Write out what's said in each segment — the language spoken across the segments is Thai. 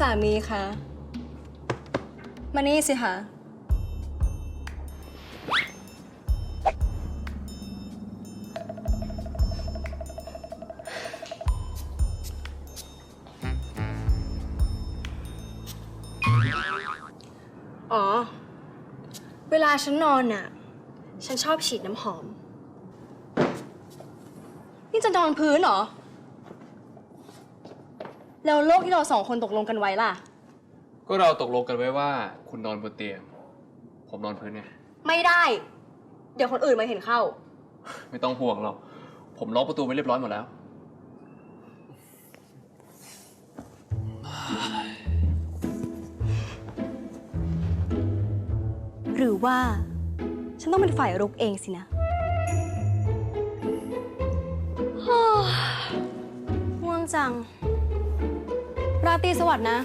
สามีคะมานี่สิคะอ๋อ เวลาฉันนอนน่ะ ฉันชอบฉีดน้ำหอม นี่จะนอนพื้นเหรอ แล้วโลกที่เราสองคนตกลงกันไว้ล่ะ ก็เราตกลงกันไว้ว่า คุณนอนบนเตียง ผมนอนพื้นไงไม่ได้ เดี๋ยวคนอื่นมาเห็นเข้า ไม่ต้องห่วงหรอกผมล็อกประตูไว้เรียบร้อยหมดแล้ว หรือว่า ฉันต้องเป็นฝ่ายรุกเองสินะฮ่าง่วงจัง ราตรีสวัสดิ์นะ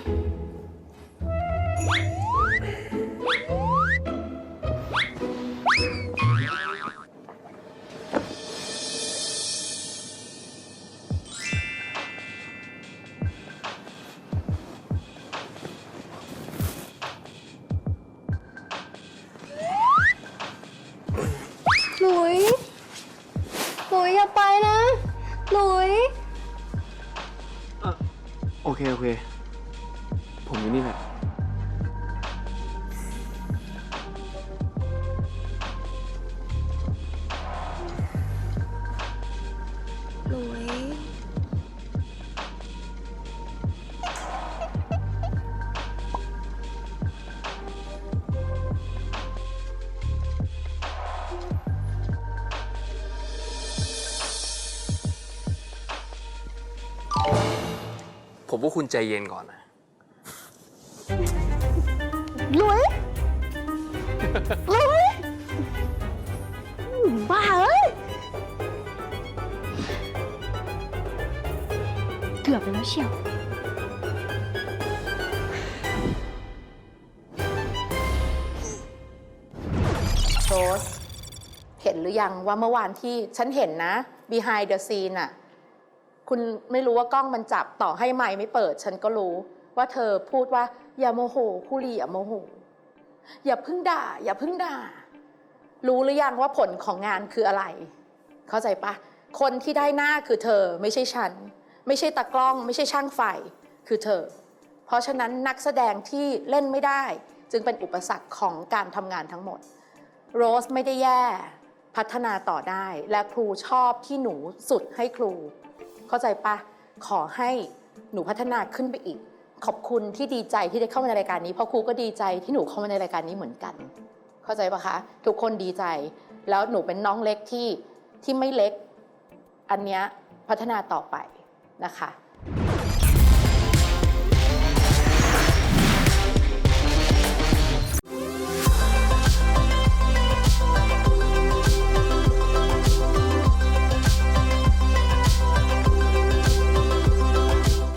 โอเค โอเค ผมอยู่นี่แหละ ผมว่าคุณใจเย็นก่อนนะ หลุยหลุยบ้าเอ้ย เกือบไปแล้วเชียว โรสเห็นหรือยังว่าเมื่อวานที่ฉันเห็นนะ behind the scene อะ คุณไม่รู้ว่ากล้องมันจับต่อให้ไมค์ไม่เปิด ฉันก็รู้ว่าเธอพูดว่าอย่าโมโหคุรีอย่าโมโหอย่าพึ่งด่า อย่าพึ่งด่า รู้หรือยังว่าผลของงานคืออะไร เข้าใจปะคนที่ได้หน้าคือเธอไม่ใช่ฉัน ไม่ใช่ตากล้อง ไม่ใช่ช่างไฟคือเธอ เพราะฉะนั้นนักแสดงที่เล่นไม่ได้ จึงเป็นอุปสรรคของการทำงานทั้งหมด โรสไม่ได้แย่ พัฒนาต่อได้และครูชอบที่หนูสุดให้ครู เข้าใจปะขอให้หนูพัฒนาขึ้นไปอีก ขอบคุณที่ดีใจที่ได้เข้ามาในรายการนี้เพราะครูก็ดีใจที่หนูเข้ามาในรายการนี้เหมือนกัน เข้าใจปะคะ ทุกคนดีใจ แล้วหนูเป็นน้องเล็กที่ที่ไม่เล็ก อันเนี้ยพัฒนาต่อไปนะคะ